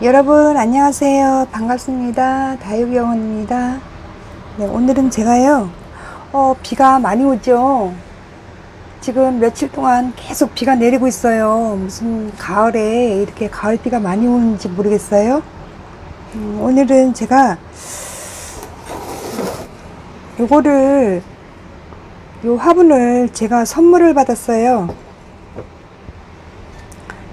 여러분 안녕하세요. 반갑습니다. 다육영원입니다. 네, 오늘은 제가요 어, 비가 많이 오죠. 지금 며칠 동안 계속 비가 내리고 있어요. 무슨 가을에 이렇게 가을 비가 많이 오는지 모르겠어요. 음, 오늘은 제가 요거를 요 화분을 제가 선물을 받았어요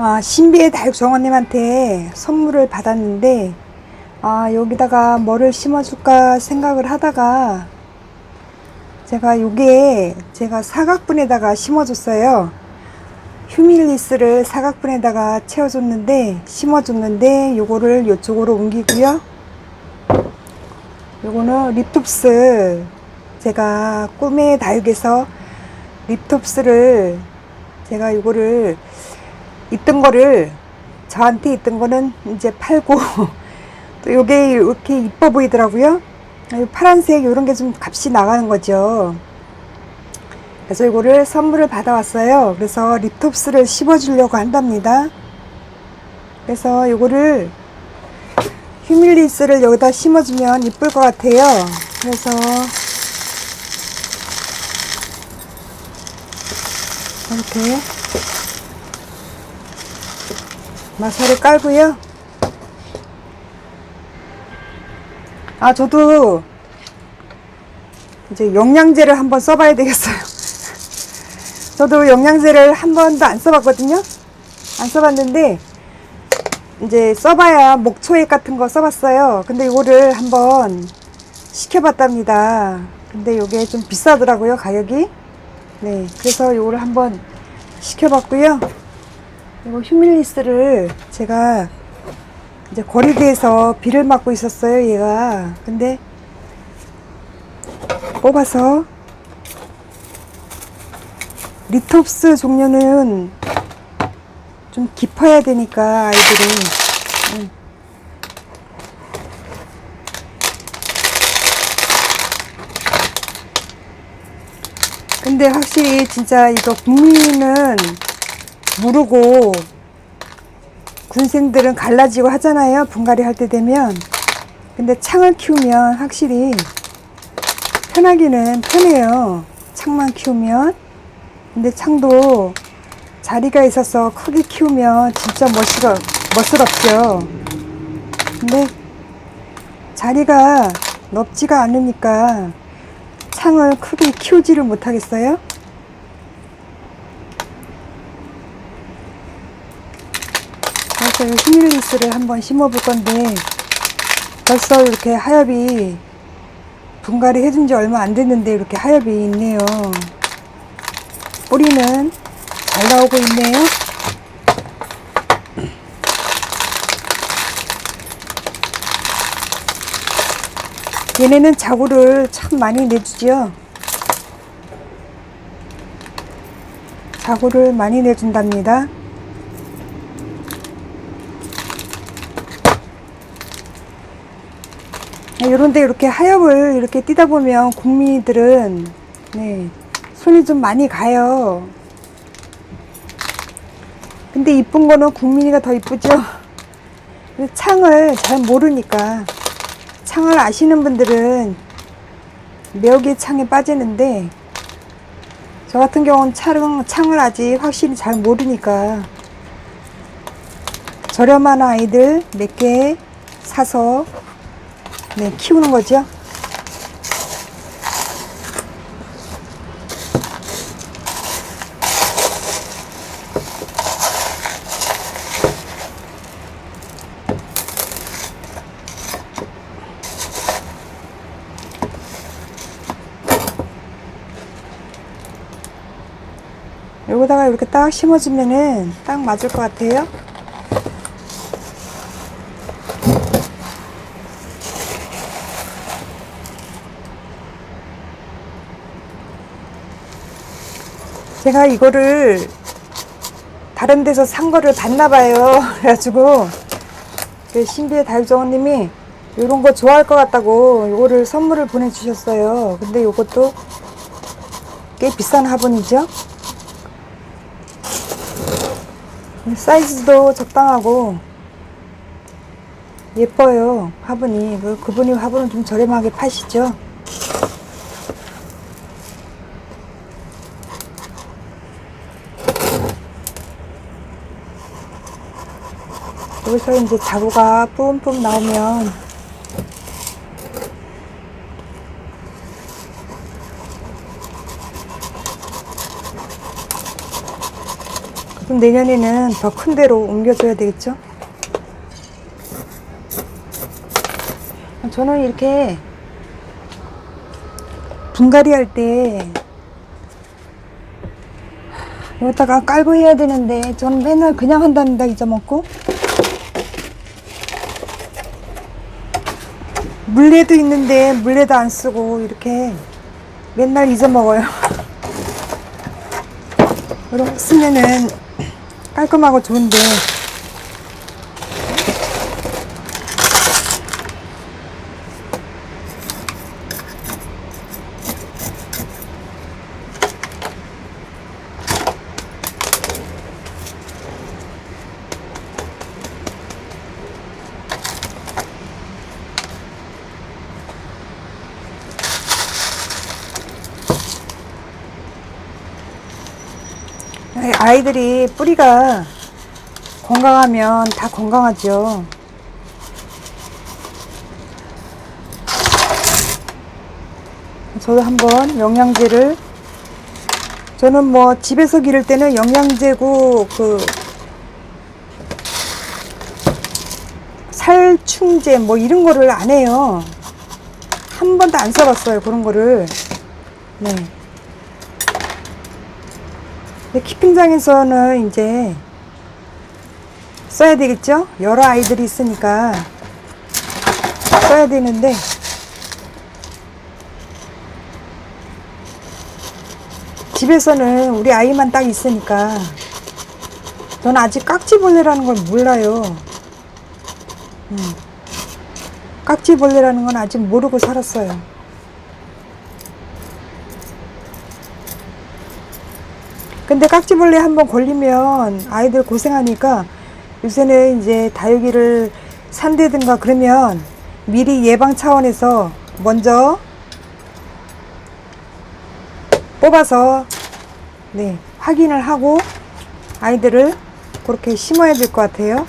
아, 신비의 다육 정원님한테 선물을 받았는데, 아, 여기다가 뭐를 심어줄까 생각을 하다가, 제가 요게, 제가 사각분에다가 심어줬어요. 휴밀리스를 사각분에다가 채워줬는데, 심어줬는데, 요거를 요쪽으로 옮기고요. 요거는 립톱스. 제가 꿈의 다육에서 립톱스를, 제가 요거를 있던 거를 저한테 있던 거는 이제 팔고 또 요게 이렇게 이뻐 보이더라고요. 이 파란색 요런 게 좀 값이 나가는 거죠. 그래서 이거를 선물을 받아왔어요. 그래서 립톱스를 심어주려고 한답니다. 그래서 요거를 휴밀리스를 여기다 심어주면 이쁠 것 같아요. 그래서 이렇게 마사를 깔고요. 아, 저도 이제 영양제를 한번 써봐야 되겠어요. 저도 영양제를 한 번도 안 써봤거든요. 안 써봤는데, 이제 써봐야 목초액 같은 거 써봤어요. 근데 이거를 한번 시켜봤답니다. 근데 이게 좀 비싸더라고요, 가격이. 네, 그래서 이거를 한번 시켜봤고요. 이거 휴밀리스를 제가 이제 거리대에서 비를 맞고 있었어요, 얘가. 근데 뽑아서 리톱스 종류는 좀 깊어야 되니까 아이들이 음. 근데 확실히 진짜 이거 국민은 무르고 군생들은 갈라지고 하잖아요. 분갈이 할 때 되면. 근데 창을 키우면 확실히 편하기는 편해요. 창만 키우면. 근데 창도 자리가 있어서 크게 키우면 진짜 멋스러, 멋스럽죠. 근데 자리가 넓지가 않으니까 창을 크게 키우지를 못하겠어요. 휴밀리스를 한번 심어 볼 건데 벌써 이렇게 하엽이 분갈이 해준 지 얼마 안 됐는데 이렇게 하엽이 있네요. 뿌리는 잘 나오고 있네요. 얘네는 자구를 참 많이 내주지요. 자구를 많이 내준답니다. 이런데 이렇게 하엽을 이렇게 띄다 보면 국민이들은 네, 손이 좀 많이 가요. 근데 이쁜 거는 국민이가 더 이쁘죠. 창을 잘 모르니까 창을 아시는 분들은 매혹의 창에 빠지는데 저 같은 경우는 창, 창을 아직 확실히 잘 모르니까 저렴한 아이들 몇 개 사서 네, 키우는 거죠. 여기다가 이렇게 딱 심어주면은 딱 맞을 것 같아요. 제가 이거를 다른 데서 산 거를 봤나 봐요. 그래가지고 그 신비의 달정원님이 이런 거 좋아할 것 같다고 이거를 선물을 보내주셨어요. 근데 이것도 꽤 비싼 화분이죠. 사이즈도 적당하고 예뻐요 화분이 그- 그분이 화분을 좀 저렴하게 파시죠 여기서 이제 자구가 뿜뿜 나오면 그럼 내년에는 더 큰 데로 옮겨줘야 되겠죠? 저는 이렇게 분갈이 할 때 여기다가 깔고 해야 되는데 저는 맨날 그냥 한답니다 잊어먹고 물레도 있는데 물레도 안 쓰고 이렇게 맨날 잊어먹어요. 이런 거 쓰면은 깔끔하고 좋은데 아이- 아이들이 뿌리가 건강하면 다 건강하죠. 저도 한번 영양제를 저는 뭐 집에서 기를 때는 영양제고 그 살충제 뭐 이런 거를 안 해요. 한 번도 안 써봤어요 그런 거를. 네. 키핑장에서는 이제 써야 되겠죠? 여러 아이들이 있으니까 써야 되는데 집에서는 우리 아이만 딱 있으니까 저는 아직 깍지벌레라는 걸 몰라요. 음. 깍지벌레라는 건 아직 모르고 살았어요. 근데 깍지벌레 한번 걸리면 아이들 고생하니까 요새는 이제 다육이를 산다든가 그러면 미리 예방 차원에서 먼저 뽑아서 네 확인을 하고 아이들을 그렇게 심어야 될 것 같아요.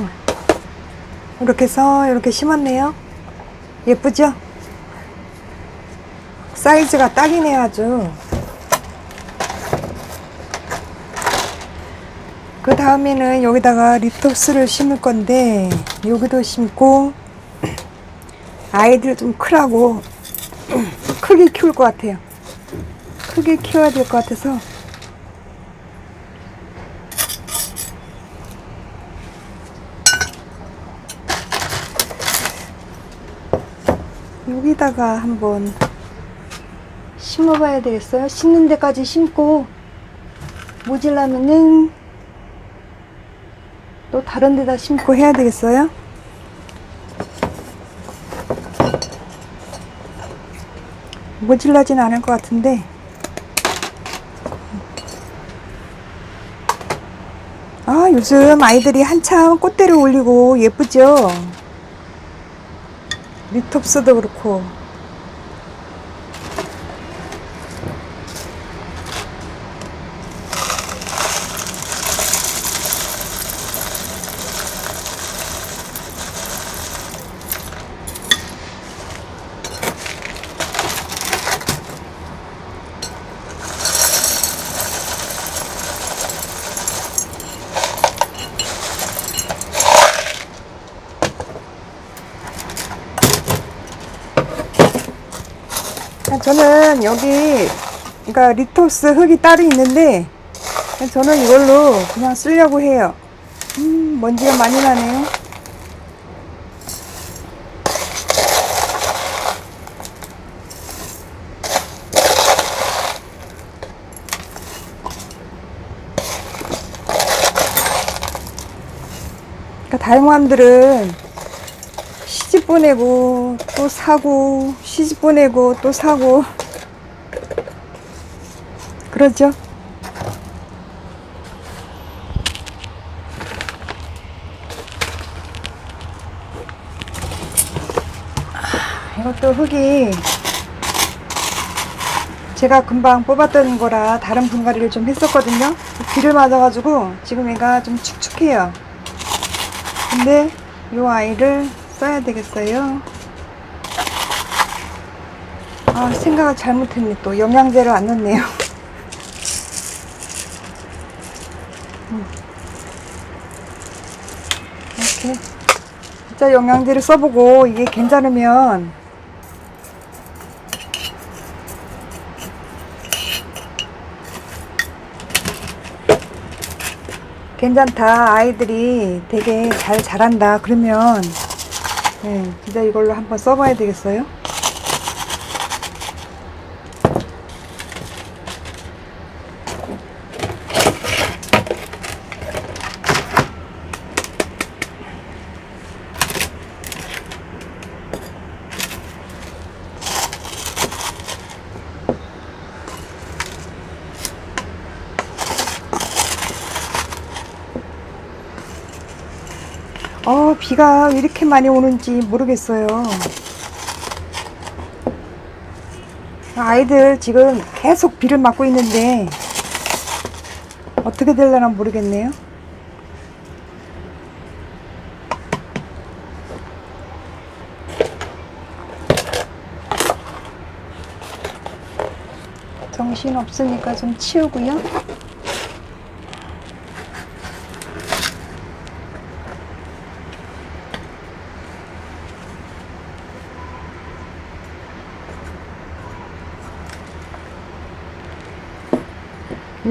어. 이렇게 해서 이렇게 심었네요. 예쁘죠? 사이즈가 딱이네 아주. 그 다음에는 여기다가 리토스를 심을 건데 여기도 심고 아이들 좀 크라고 크게 키울 것 같아요. 크게 키워야 될 것 같아서. 여기다가 한번 심어봐야 되겠어요. 심는 데까지 심고 모질라면은 또 다른 데다 심고 해야 되겠어요. 모질라진 않을 것 같은데 아 요즘 아이들이 한참 꽃대를 올리고 예쁘죠 리톱스도 그렇고 아, 여기 그러니까 리토스 흙이 따로 있는데 저는 이걸로 그냥 쓰려고 해요. 음, 먼지가 많이 나네요. 그러니까 다용함들은 시집 보내고 또 사고 시집 보내고 또 사고 그러죠? 아, 이것도 흙이 제가 금방 뽑았던 거라 다른 분갈이를 좀 했었거든요. 비를 맞아가지고 지금 얘가 좀 축축해요. 근데 이 아이를 써야 되겠어요. 아 생각을 잘못했네. 또 영양제를 안 넣네요. 이렇게 진짜 영양제를 써보고 이게 괜찮으면. 괜찮다. 아이들이 되게 잘 자란다. 그러면 네, 진짜 이걸로 한번 써봐야 되겠어요 어 비가 왜 이렇게 많이 오는지 모르겠어요. 아이들 지금 계속 비를 맞고 있는데 어떻게 될려나 모르겠네요. 정신 없으니까 좀 치우고요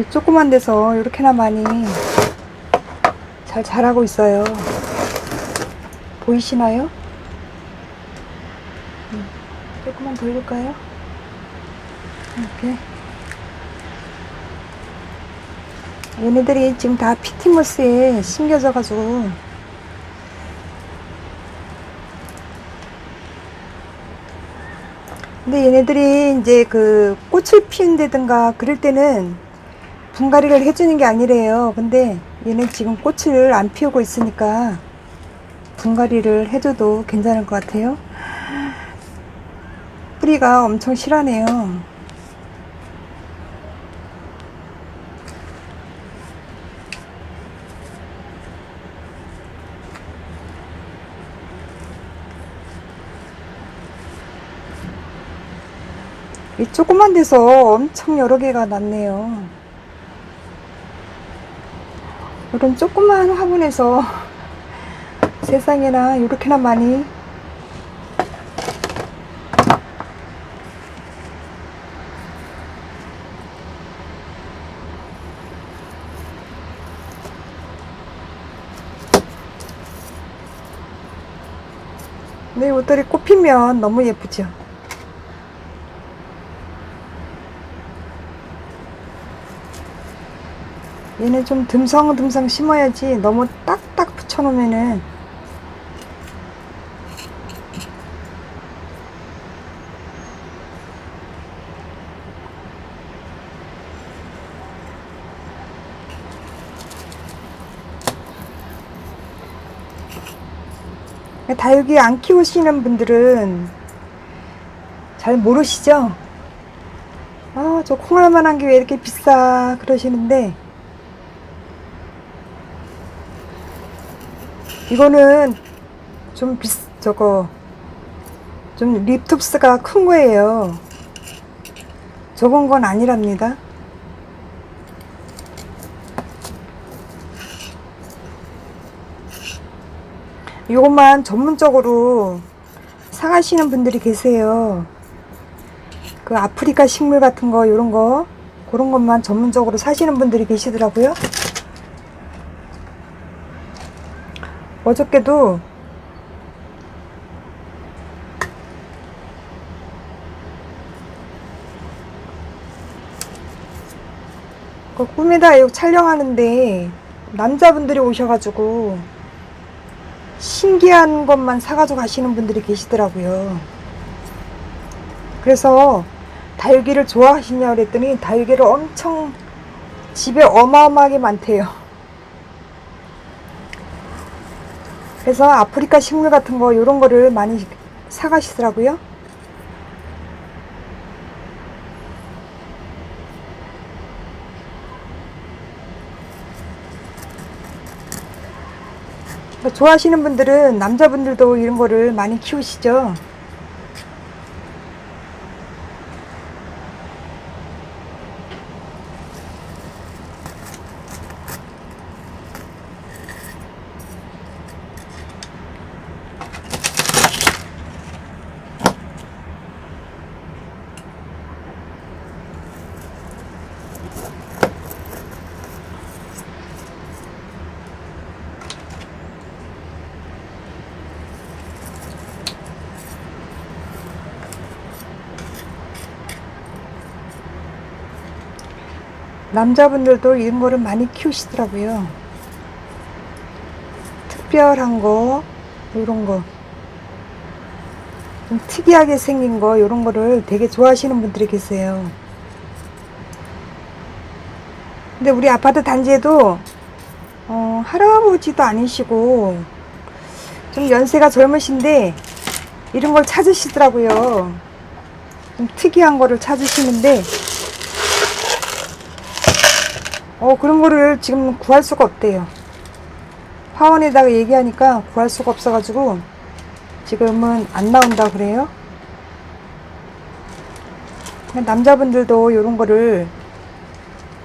조그만 데서 이렇게나 많이 잘 자라고 있어요. 보이시나요? 음, 조금만 돌릴까요? 이렇게. 얘네들이 지금 다 피티머스에 심겨져 가지고 근데 얘네들이 이제 그 꽃을 피운다든가 그럴 때는 분갈이를 해주는 게 아니래요. 근데 얘는 지금 꽃을 안 피우고 있으니까 분갈이를 해줘도 괜찮을 것 같아요. 뿌리가 엄청 실하네요. 이 조그만 데서 엄청 여러 개가 났네요. 이런 조그만 화분에서 세상에나 이렇게나 많이 내 옷들이 꽃피면 너무 예쁘죠? 얘는 좀 듬성듬성 심어야지. 너무 딱딱 붙여놓으면은. 다육이 안 키우시는 분들은 잘 모르시죠? 아, 저 콩알만한 게 왜 이렇게 비싸? 그러시는데 이거는 좀 비싸 저거 좀 립톱스가 큰 거예요. 적은 건 아니랍니다. 이것만 전문적으로 사가시는 분들이 계세요. 그 아프리카 식물 같은 거, 이런 거, 그런 것만 전문적으로 사시는 분들이 계시더라고요. 어저께도 그 꿈에다 이거 촬영하는데 남자분들이 오셔가지고 신기한 것만 사가지고 가시는 분들이 계시더라고요. 그래서 다육이를 좋아하시냐 그랬더니 다육이를 엄청 집에 어마어마하게 많대요. 그래서 아프리카 식물 같은 거 이런 거를 많이 사가시더라고요. 뭐 좋아하시는 분들은 남자분들도 이런 거를 많이 키우시죠. 남자분들도 이런 거를 많이 키우시더라고요. 특별한 거, 이런 거. 좀 특이하게 생긴 거, 이런 거를 되게 좋아하시는 분들이 계세요. 근데 우리 아파트 단지에도, 어, 할아버지도 아니시고, 좀 연세가 젊으신데, 이런 걸 찾으시더라고요. 좀 특이한 거를 찾으시는데, 어, 그런 거를 지금 구할 수가 없대요. 화원에다가 얘기하니까 구할 수가 없어가지고 지금은 안 나온다 그래요. 남자분들도 이런 거를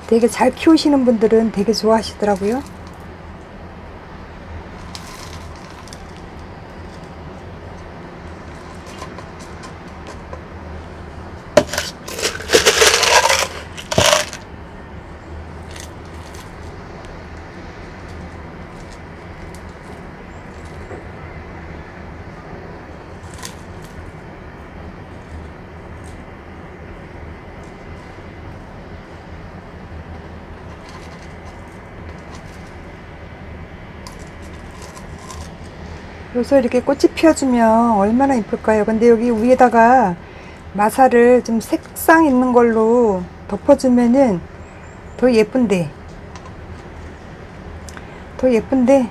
되게 잘 키우시는 분들은 되게 좋아하시더라고요. 여기서 이렇게 꽃이 피어주면 얼마나 이쁠까요? 근데 여기 위에다가 마사를 좀 색상 있는 걸로 덮어주면은 더 예쁜데 더 예쁜데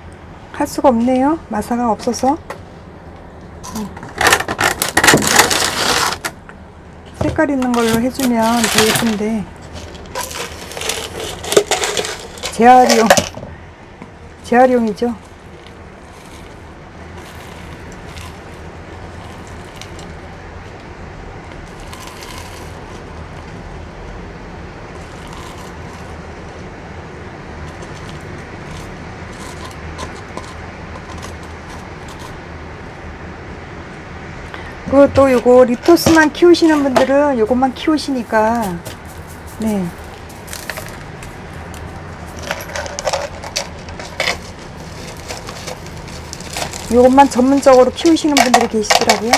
할 수가 없네요. 마사가 없어서. 음. 색깔 있는 걸로 해주면 더 예쁜데. 재활용. 재활용이죠 또 요거 리토스만 키우시는 분들은 요것만 키우시니까. 네. 요것만 전문적으로 키우시는 분들이 계시더라고요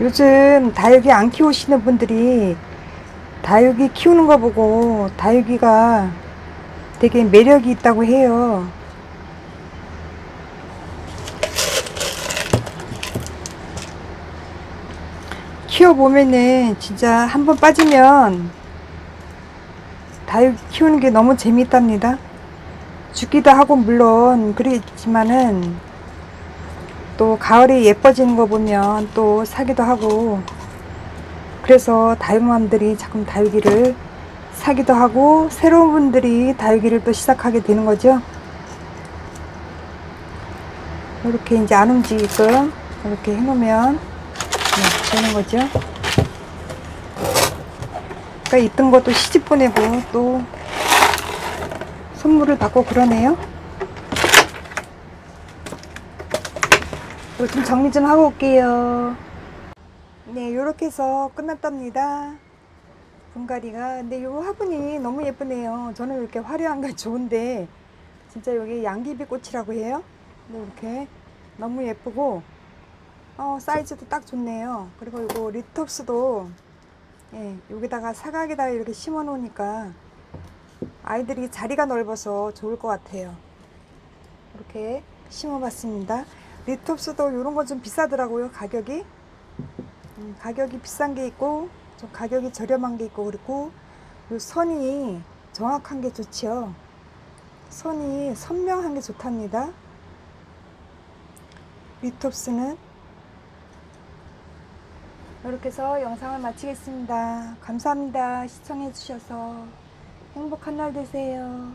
요즘 다육이 안 키우시는 분들이 다육이 키우는 거 보고 다육이가 되게 매력이 있다고 해요. 키워보면은 진짜 한 번 빠지면 다육 키우는 게 너무 재밌답니다. 죽기도 하고 물론 그렇지만은 또 가을이 예뻐지는 거 보면 또 사기도 하고 그래서 다육맘들이 자꾸 다육이를 사기도 하고 새로운 분들이 다육이를 또 시작하게 되는 거죠. 이렇게 이제 안 움직이게끔 이렇게 해놓으면 네, 되는 거죠. 그러니까 있던 것도 시집 보내고 또 선물을 받고 그러네요. 이거 좀 정리 좀 하고 올게요. 네, 요렇게 해서 끝났답니다. 분갈이가. 근데 요 화분이 너무 예쁘네요. 저는 이렇게 화려한 게 좋은데, 진짜 여기 양귀비 꽃이라고 해요. 네, 이렇게 너무 예쁘고, 어, 사이즈도 딱 좋네요. 그리고 이거 리톱스도, 예, 여기다가 사각에다가 이렇게 심어 놓으니까 아이들이 자리가 넓어서 좋을 것 같아요. 이렇게 심어 봤습니다. 리톱스도 이런 건 좀 비싸더라고요, 가격이. 음, 가격이 비싼 게 있고, 좀 가격이 저렴한 게 있고, 그리고 요 선이 정확한 게 좋지요. 선이 선명한 게 좋답니다. 리톱스는 이렇게 해서 영상을 마치겠습니다. 감사합니다. 시청해 주셔서 행복한 날 되세요.